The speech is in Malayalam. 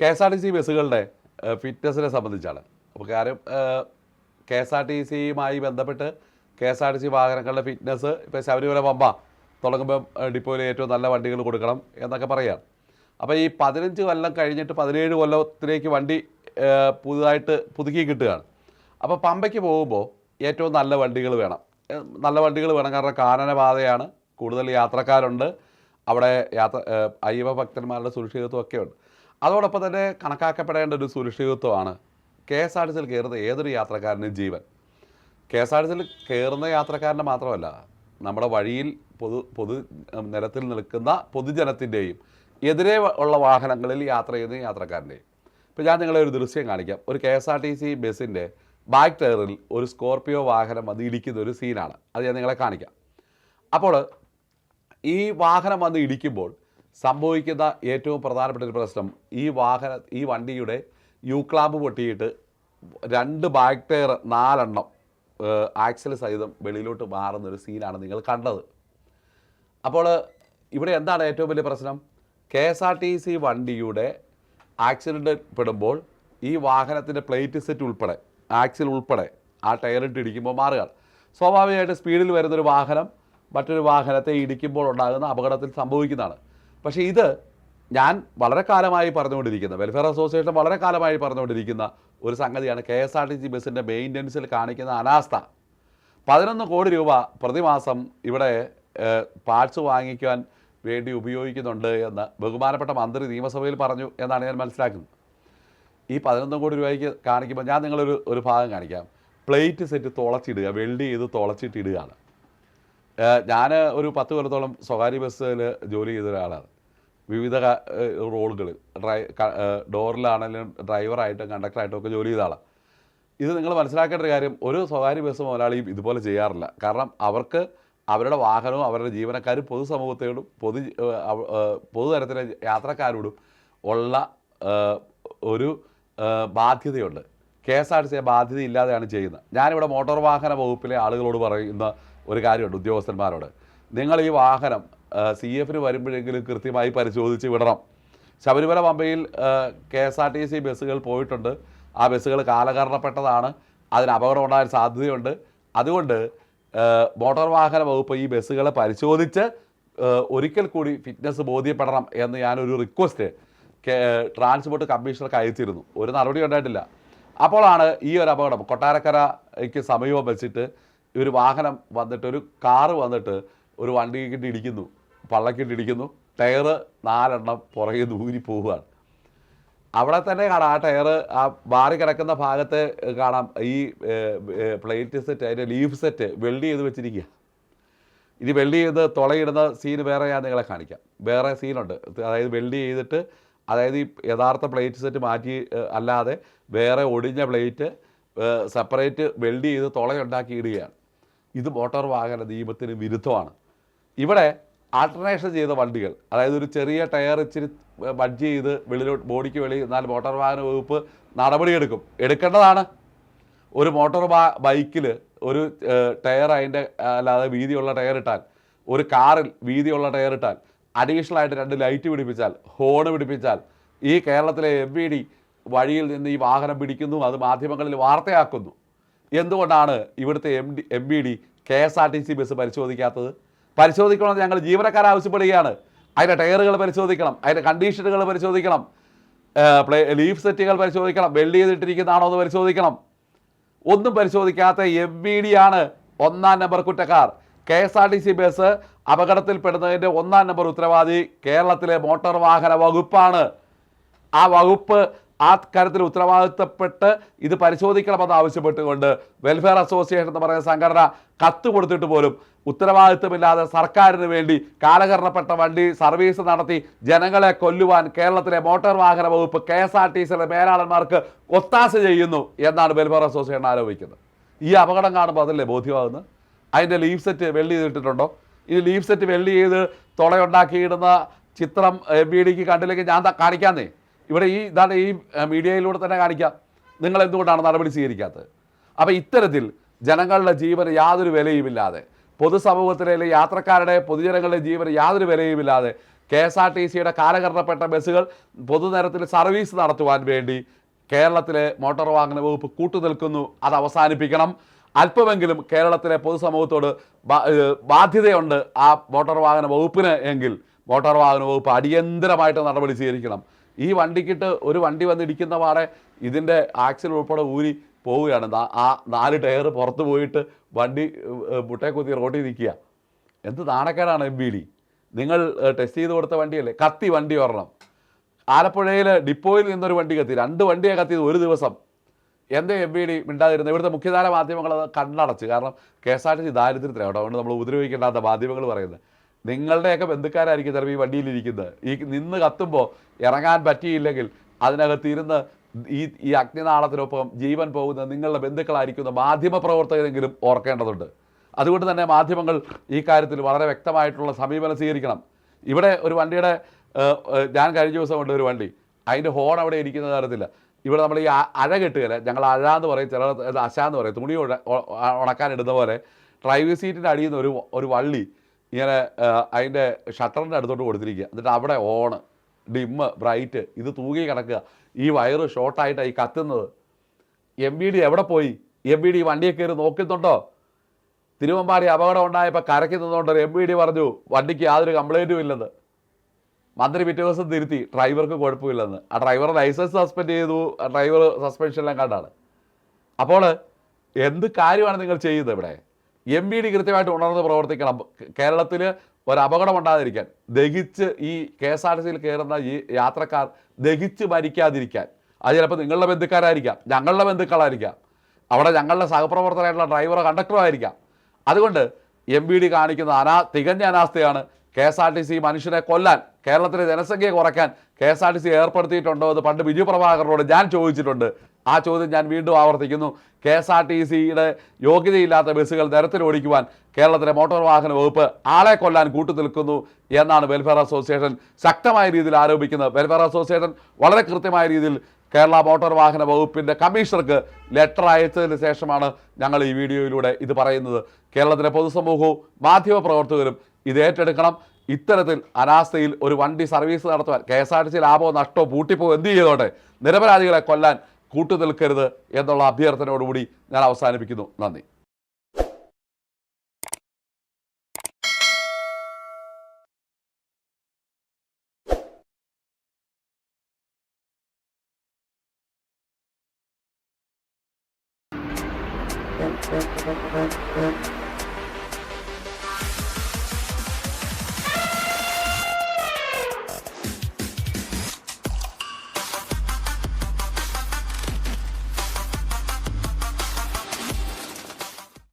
K S R T C ബസ്സുകളുടെ ഫിറ്റ്നസിനെ സംബന്ധിച്ചാണ്. അപ്പോൾ കാര്യം കെ എസ് ആർ ടി സിയുമായി ബന്ധപ്പെട്ട് K S R T C വാഹനങ്ങളുടെ ഫിറ്റ്നസ് ഇപ്പോൾ ശബരിമല പമ്പ തുടങ്ങുമ്പം ഡിപ്പോയിൽ ഏറ്റവും നല്ല വണ്ടികൾ കൊടുക്കണം എന്നൊക്കെ പറയാം അപ്പോൾ ഈ പതിനഞ്ച് കൊല്ലം കഴിഞ്ഞിട്ട് പതിനേഴ് കൊല്ലത്തിലേക്ക് വണ്ടി പുതുതായിട്ട് പുതുക്കി കിട്ടുകയാണ്. അപ്പോൾ പമ്പയ്ക്ക് പോകുമ്പോൾ ഏറ്റവും നല്ല വണ്ടികൾ വേണം. നല്ല വണ്ടികൾ വേണം. കാരണം കാനനപാതയാണ് കൂടുതൽ യാത്രക്കാരുണ്ട്. അവിടെ യാത്ര അയ്യവ ഭക്തന്മാരുടെ സുരക്ഷിതത്വം ഒക്കെ ഉണ്ട് അതോടൊപ്പം തന്നെ കണക്കാക്കപ്പെടേണ്ട ഒരു സുരക്ഷിതത്വമാണ് കെ എസ് ആർ ടി സിയിൽ കയറുന്ന ഏതൊരു യാത്രക്കാരനും ജീവൻ. കെ എസ് ആർ ടി സിയിൽ കയറുന്ന യാത്രക്കാരന്റെ മാത്രമല്ല നമ്മുടെ വഴിയിൽ പൊതു പൊതു നിരത്തിൽ നിൽക്കുന്ന പൊതുജനത്തിന്റെയും എതിരെ ഉള്ള വാഹനങ്ങളിൽ യാത്ര ചെയ്യുന്ന യാത്രക്കാരന്റെയും. ഇപ്പോൾ ഞാൻ നിങ്ങളെ ഒരു ദൃശ്യം കാണിക്കാം. ഒരു K S R T C ബസ്സിന്റെ ബാക്ക് ടയറിൽ ഒരു സ്കോർപ്പിയോ വാഹനം വന്ന് ഇടിക്കുന്ന ഒരു സീനാണ്. അത് ഞാൻ നിങ്ങളെ കാണിക്കാം. അപ്പോൾ ഈ വാഹനം വന്ന് ഇടിക്കുമ്പോൾ സംഭവിക്കുന്ന ഏറ്റവും പ്രധാനപ്പെട്ട ഒരു പ്രശ്നം ഈ വാഹന ഈ വണ്ടിയുടെ യു ക്ലാമ്പ് പൊട്ടിയിട്ട് രണ്ട് ബാക്ക് ടയർ നാലെണ്ണം ആക്സൽ സഹിതം വെളിയിലോട്ട് മാറുന്ന ഒരു സീനാണ് നിങ്ങൾ കണ്ടത്. അപ്പോൾ ഇവിടെ എന്താണ് ഏറ്റവും വലിയ പ്രശ്നം? K S R T C വണ്ടിയുടെ ആക്സിഡന്റ് പെടുമ്പോൾ ഈ വാഹനത്തിന്റെ പ്ലേറ്റ് സെറ്റ് ഉൾപ്പെടെ ആക്സിൽ ഉൾപ്പെടെ ആ ടയറിട്ട് ഇടിക്കുമ്പോൾ മാറുക സ്വാഭാവികമായിട്ട് സ്പീഡിൽ വരുന്നൊരു വാഹനം മറ്റൊരു വാഹനത്തെ ഇടിക്കുമ്പോൾ ഉണ്ടാകുന്ന അപകടത്തിൽ സംഭവിക്കുന്നതാണ്. പക്ഷേ ഇത് ഞാൻ വളരെ കാലമായി പറഞ്ഞുകൊണ്ടിരിക്കുന്ന വെൽഫെയർ അസോസിയേഷൻ വളരെ കാലമായി പറഞ്ഞുകൊണ്ടിരിക്കുന്ന ഒരു സംഗതിയാണ് K S R T C ബസ്സിന്റെ മെയിന്റനൻസിൽ കാണിക്കുന്ന അനാസ്ഥ. പതിനൊന്ന് കോടി രൂപ പ്രതിമാസം ഇവിടെ പാർട്സ് വാങ്ങിക്കുവാൻ വേണ്ടി ഉപയോഗിക്കുന്നുണ്ട് എന്ന് ബഹുമാനപ്പെട്ട മന്ത്രി നിയമസഭയിൽ പറഞ്ഞു എന്നാണ് ഞാൻ മനസ്സിലാക്കുന്നത്. ഈ പതിനൊന്ന് കോടി രൂപയ്ക്ക് കാണിക്കുമ്പോൾ ഞാൻ നിങ്ങളൊരു ഒരു ഭാഗം കാണിക്കാം. പ്ലേറ്റ് സെറ്റ് തുളച്ചിടുക വെൽഡ് ചെയ്ത് തുളച്ചിട്ടിടുകയാണ്. ഞാൻ ഒരു പത്ത് കൊല്ലത്തോളം സ്വകാര്യ ബസ്സിൽ ജോലി ചെയ്ത ഒരാളാണ്. വിവിധ റോളുകളിൽ ഡ്രൈ ഡോറിലാണെങ്കിലും ഡ്രൈവറായിട്ടും കണ്ടക്ടറായിട്ടും ഒക്കെ ജോലി ചെയ്ത ഇത് നിങ്ങൾ മനസ്സിലാക്കേണ്ട ഒരു കാര്യം ഒരു സ്വകാര്യ ബസ് മുതലാളിയും ഇതുപോലെ ചെയ്യാറില്ല. കാരണം അവർക്ക് അവരുടെ വാഹനവും അവരുടെ ജീവനക്കാരും പൊതുസമൂഹത്തോടും പൊതു പൊതുതരത്തിലെ യാത്രക്കാരോടും ഉള്ള ഒരു ബാധ്യതയുണ്ട്. K S R T C ബാധ്യത ഇല്ലാതെയാണ് ചെയ്യുന്നത്. ഞാനിവിടെ മോട്ടോർ വാഹന വകുപ്പിലെ ആളുകളോട് പറയുന്ന ഒരു കാര്യമുണ്ട് ഉദ്യോഗസ്ഥന്മാരോട്. നിങ്ങൾ ഈ വാഹനം സി എഫിന് വരുമ്പോഴെങ്കിലും കൃത്യമായി പരിശോധിച്ച് വിടണം. ശബരിമല പമ്പയിൽ K S R T C ബസ്സുകൾ പോയിട്ടുണ്ട്. ആ ബസ്സുകൾ കാലകരണപ്പെട്ടതാണ് അതിന് അപകടം ഉണ്ടാകാൻ സാധ്യതയുണ്ട്. അതുകൊണ്ട് മോട്ടോർ വാഹന വകുപ്പ് ഈ ബസ്സുകളെ പരിശോധിച്ച് ഒരിക്കൽ കൂടി ഫിറ്റ്നസ് ബോധ്യപ്പെടണം എന്ന് ഞാനൊരു റിക്വസ്റ്റ് ട്രാൻസ്പോർട്ട് കമ്മീഷണർക്ക് അയച്ചിരുന്നു. ഒരു നടപടി ഉണ്ടായിട്ടില്ല. അപ്പോഴാണ് ഈ ഒരു അപകടം. കൊട്ടാരക്കരയ്ക്ക് സമീപം വെച്ചിട്ട് ഒരു വാഹനം വന്നിട്ട് ഒരു കാറ് വന്നിട്ട് ഒരു വണ്ടിക്കിട്ട് ഇടിക്കുന്നു. പള്ളക്കിട്ട് ടയർ നാലെണ്ണം പുറകെ ദൂരി പോവുകയാണ്. അവിടെ തന്നെ കാണാം ആ ടയർ ആ മാറി കിടക്കുന്ന ഭാഗത്ത് കാണാം. ഈ പ്ലേറ്റ് സെറ്റ് അതിന്റെ ലീഫ് സെറ്റ് വെൽഡ് ചെയ്ത് വെച്ചിരിക്കുക ഇനി വെൽഡ് ചെയ്ത് തുളയിടുന്ന സീൻ വേറെ ഞാൻ നിങ്ങളെ കാണിക്കാം. വേറെ സീനുണ്ട് അതായത് വെൽഡ് ചെയ്തിട്ട് അതായത് ഈ യഥാർത്ഥ പ്ലേറ്റ് സെറ്റ് മാറ്റി അല്ലാതെ വേറെ ഒടിഞ്ഞ പ്ലേറ്റ് സെപ്പറേറ്റ് വെൽഡ് ചെയ്ത് തുളയുണ്ടാക്കി ഇടുകയാണ് ഇത് മോട്ടോർ വാഹന നിയമത്തിന് വിരുദ്ധമാണ്. ഇവിടെ ആൾട്ടർനേഷൻ ചെയ്ത വണ്ടികൾ. അതായത് ഒരു ചെറിയ ടയർ ഇച്ചിരി ബഡ്ജ് ചെയ്ത് വെളിയിലോട്ട് ബോഡിക്ക് വെളി എന്നാൽ മോട്ടോർ വാഹന വകുപ്പ് നടപടിയെടുക്കും. എടുക്കേണ്ടതാണ്. ഒരു മോട്ടോർ ബൈക്കിൽ ഒരു ടയർ അതിന്റെ അല്ലാതെ വീതിയുള്ള ടയർ ഇട്ടാൽ ഒരു കാറിൽ വീതിയുള്ള ടയർ ഇട്ടാൽ അഡീഷണൽ ആയിട്ട് രണ്ട് ലൈറ്റ് പിടിപ്പിച്ചാൽ ഹോൺ പിടിപ്പിച്ചാൽ ഈ കേരളത്തിലെ എം വി ഡി വഴിയിൽ നിന്ന് ഈ വാഹനം പിടിക്കുന്നു അത് മാധ്യമങ്ങളിൽ വാർത്തയാക്കുന്നു. എന്തുകൊണ്ടാണ് ഇവിടുത്തെ M D M B D K S R T C bus പരിശോധിക്കാത്തത്? പരിശോധിക്കണമെന്ന് ഞങ്ങൾ ജീവനക്കാർ ആവശ്യപ്പെടുകയാണ്. അതിന്റെ ടയറുകൾ പരിശോധിക്കണം അതിന്റെ കണ്ടീഷനുകൾ പരിശോധിക്കണം പ്ലേ ലീഫ് സെറ്റുകൾ പരിശോധിക്കണം വെൽഡ് ചെയ്തിട്ടിരിക്കുന്നതാണോ എന്ന് പരിശോധിക്കണം. ഒന്നും പരിശോധിക്കാത്ത എം ബി ഡി ആണ് ഒന്നാം number കുറ്റക്കാർ. K S R T C bus അപകടത്തിൽപ്പെടുന്നതിന്റെ ഒന്നാം നമ്പർ ഉത്തരവാദി കേരളത്തിലെ മോട്ടോർ വാഹന വകുപ്പാണ്. ആ വകുപ്പ് ആ കാര്യത്തിൽ ഉത്തരവാദിത്തപ്പെട്ട് ഇത് പരിശോധിക്കണമെന്ന് ആവശ്യപ്പെട്ടുകൊണ്ട് വെൽഫെയർ അസോസിയേഷൻ എന്ന് പറയുന്ന സംഘടന കത്ത് കൊടുത്തിട്ട് പോലും ഉത്തരവാദിത്തമില്ലാതെ സർക്കാരിന് വേണ്ടി കാലഹരണപ്പെട്ട വണ്ടി സർവീസ് നടത്തി ജനങ്ങളെ കൊല്ലുവാൻ കേരളത്തിലെ മോട്ടോർ വാഹന വകുപ്പ് കെ എസ് ആർ ടി സിയിലെ മേലാളന്മാർക്ക് ഒത്താശ ചെയ്യുന്നു എന്നാണ് വെൽഫെയർ അസോസിയേഷൻ ആരോപിക്കുന്നത്. ഈ അപകടം കാണുമ്പോൾ അതല്ലേ ബോധ്യമാകുന്നത്? അതിന്റെ ലീവ് സെറ്റ് വെള്ളി ചെയ്തിട്ടുണ്ടോ? ഈ ലീവ് സെറ്റ് വെള്ളി ചെയ്ത് തുളയുണ്ടാക്കിയിടുന്ന ചിത്രം എം ബി ഡിക്ക് കണ്ടില്ലെങ്കിൽ ഞാൻ കാണിക്കാന്നേ. ഇവിടെ ഈ ഇതാണ് ഈ മീഡിയയിലൂടെ തന്നെ കാണിക്കാം. നിങ്ങൾ എന്തുകൊണ്ടാണ് നടപടി സ്വീകരിക്കാത്തത്? അപ്പോൾ ഇത്തരത്തിൽ ജനങ്ങളുടെ ജീവന് യാതൊരു വിലയുമില്ലാതെ പൊതുസമൂഹത്തിലെ യാത്രക്കാരുടെ പൊതുജനങ്ങളുടെ ജീവന് യാതൊരു വിലയുമില്ലാതെ കെ എസ് ആർ ടി സിയുടെ കാലഘട്ടപ്പെട്ട ബസ്സുകൾ പൊതുനിരത്തിൽ സർവീസ് നടത്തുവാൻ വേണ്ടി കേരളത്തിലെ മോട്ടോർ വാഹന വകുപ്പ് കൂട്ടുനിൽക്കുന്നു. അത് അവസാനിപ്പിക്കണം. അല്പമെങ്കിലും കേരളത്തിലെ പൊതുസമൂഹത്തോട് ബാധ്യതയുണ്ട് ആ മോട്ടോർ വാഹന വകുപ്പിന് എങ്കിൽ. മോട്ടോർ വാഹന വകുപ്പ് അടിയന്തരമായിട്ട് നടപടി സ്വീകരിക്കണം. ഈ വണ്ടിക്കിട്ട് ഒരു വണ്ടി വന്നിരിക്കുന്ന പാടെ ഇതിന്റെ ആക്സിൽ ഉൾപ്പെടെ ഊരി പോവുകയാണ്. ആ നാല് ടയർ പുറത്ത് പോയിട്ട് വണ്ടി മുട്ടയെ കുത്തി റോട്ടിൽ നിൽക്കുക. എന്ത് നാണക്കേടാണ് എം ബി ഡി? നിങ്ങൾ ടെസ്റ്റ് ചെയ്ത് കൊടുത്ത വണ്ടിയല്ലേ? കത്തി വണ്ടി വരണം ആലപ്പുഴയിൽ ഡിപ്പോയിൽ നിന്നൊരു വണ്ടി കത്തി. രണ്ട് വണ്ടിയെ കത്തിയത് ഒരു ദിവസം. എന്തേ എം ബി ഡി മിണ്ടാതിരുന്നത് ഇവിടുത്തെ മുഖ്യധാര മാധ്യമങ്ങൾ കണ്ണടച്ച്. കാരണം K S R T C ദാരിദ്ര്യത്തിലാണ് അതുകൊണ്ട് നമ്മൾ ഉപദ്രവിക്കേണ്ടാത്ത മാധ്യമങ്ങൾ പറയുന്നത്. നിങ്ങളുടെയൊക്കെ ബന്ധുക്കാരായിരിക്കും ചിലപ്പോൾ ഈ വണ്ടിയിലിരിക്കുന്നത്. ഈ നിന്ന് കത്തുമ്പോൾ ഇറങ്ങാൻ പറ്റിയില്ലെങ്കിൽ അതിനകത്ത് ഇരുന്ന് ഈ ഈ അഗ്നിനാളത്തിനൊപ്പം ജീവൻ പോകുന്ന നിങ്ങളുടെ ബന്ധുക്കളായിരിക്കുന്ന മാധ്യമ പ്രവർത്തകരെങ്കിലും ഓർക്കേണ്ടതുണ്ട്. അതുകൊണ്ട് തന്നെ മാധ്യമങ്ങൾ ഈ കാര്യത്തിൽ വളരെ വ്യക്തമായിട്ടുള്ള സമീപനം സ്വീകരിക്കണം. ഇവിടെ ഒരു വണ്ടിയുടെ ഞാൻ കഴിഞ്ഞ ദിവസം കൊണ്ട് ഒരു വണ്ടി അതിന്റെ ഹോൺ അവിടെ ഇരിക്കുന്ന കാര്യത്തില്ല ഇവിടെ നമ്മൾ ഈ അഴ കെട്ടുകയില്ല? ഞങ്ങൾ അഴ എന്ന് പറയും ചില അശ എന്ന് പറയും. തുണി ഉണക്കാൻ ഇടുന്ന പോലെ. ഡ്രൈവിംഗ് സീറ്റിന്റെ അടിയിൽ നിന്ന് ഒരു ഒരു വള്ളി ഇങ്ങനെ അതിന്റെ ഷട്ടറിന്റെ അടുത്തോട്ട് കൊടുത്തിരിക്കുക. എന്നിട്ട് അവിടെ ഓണ് ഡിമ്മ് ബ്രൈറ്റ് ഇത് തൂങ്ങി കിടക്കുക. ഈ വയറ് ഷോർട്ടായിട്ടാണ് ഈ കത്തുന്നത്. എം ബി ഡി എവിടെ പോയി? എം ബി ഡി വണ്ടിയെ കയറി നോക്കുന്നുണ്ടോ തിരുവമ്പാടി അപകടം ഉണ്ടായപ്പോൾ കരയ്ക്ക് നിന്നുകൊണ്ട് എം ബി ഡി പറഞ്ഞു വണ്ടിക്ക് യാതൊരു കംപ്ലൈന്റും ഇല്ലെന്ന്. മന്ത്രി പിറ്റേ ദിവസം തിരുത്തി ഡ്രൈവർക്ക് കുഴപ്പമില്ലെന്ന്. ആ ഡ്രൈവർ ലൈസൻസ് സസ്പെൻഡ് ചെയ്തു. ഡ്രൈവർ സസ്പെൻഷനെല്ലാം കണ്ടാണ്. അപ്പോൾ എന്ത് കാര്യമാണ് നിങ്ങൾ ചെയ്യുന്നത് ഇവിടെ? എം ബി ഡി കൃത്യമായിട്ട് ഉണർന്ന് പ്രവർത്തിക്കണം. കേരളത്തിൽ ഒരു അപകടം ഉണ്ടാതിരിക്കാൻ ദഹിച്ച് ഈ കെ എസ് ആർ ടി സിയിൽ കയറുന്ന ഈ യാത്രക്കാർ ദഹിച്ച് മരിക്കാതിരിക്കാൻ. അത് ചിലപ്പോൾ നിങ്ങളുടെ ബന്ധുക്കാരായിരിക്കാം ഞങ്ങളുടെ ബന്ധുക്കളായിരിക്കാം. അവിടെ ഞങ്ങളുടെ സഹപ്രവർത്തകരായിട്ടുള്ള ഡ്രൈവറോ കണ്ടക്ടറോ ആയിരിക്കാം. അതുകൊണ്ട് എം ബി ഡി കാണിക്കുന്ന അനാ തികഞ്ഞ അനാസ്ഥയാണ് K S R T C മനുഷ്യനെ കൊല്ലാൻ കേരളത്തിലെ ജനസംഖ്യ കുറയ്ക്കാൻ K S R T C ഏർപ്പെടുത്തിയിട്ടുണ്ടോ എന്ന് പണ്ട് ബിജു പ്രഭാകരനോട് ഞാൻ ചോദിച്ചിട്ടുണ്ട്. ആ ചോദ്യം ഞാൻ വീണ്ടും ആവർത്തിക്കുന്നു. കെ എസ് ആർ ടി സിയുടെ യോഗ്യതയില്ലാത്ത ബസ്സുകൾ നിരത്തിൽ ഓടിക്കുവാൻ കേരളത്തിലെ മോട്ടോർ വാഹന വകുപ്പ് ആളെ കൊല്ലാൻ കൂട്ടുനിൽക്കുന്നു എന്നാണ് വെൽഫെയർ അസോസിയേഷൻ ശക്തമായ രീതിയിൽ ആരോപിക്കുന്നത്. വെൽഫെയർ അസോസിയേഷൻ വളരെ കൃത്യമായ രീതിയിൽ കേരള മോട്ടോർ വാഹന വകുപ്പിന്റെ കമ്മീഷണർക്ക് ലെറ്റർ അയച്ചതിന് ശേഷമാണ് ഞങ്ങൾ ഈ വീഡിയോയിലൂടെ ഇത് പറയുന്നത്. കേരളത്തിലെ പൊതുസമൂഹവും മാധ്യമപ്രവർത്തകരും ഇത് ഏറ്റെടുക്കണം. ഇത്തരത്തിൽ അനാസ്ഥയിൽ ഒരു വണ്ടി സർവീസ് നടത്തുവാൻ K S R T C ലാഭമോ നഷ്ടമോ പൂട്ടിപ്പോ എന്ത് ചെയ്തോട്ടെ? നിരപരാധികളെ കൊല്ലാൻ കൂട്ടുനിൽക്കരുത് എന്നുള്ള അഭ്യർത്ഥനയോടുകൂടി ഞാൻ അവസാനിപ്പിക്കുന്നു നന്ദി Thank you.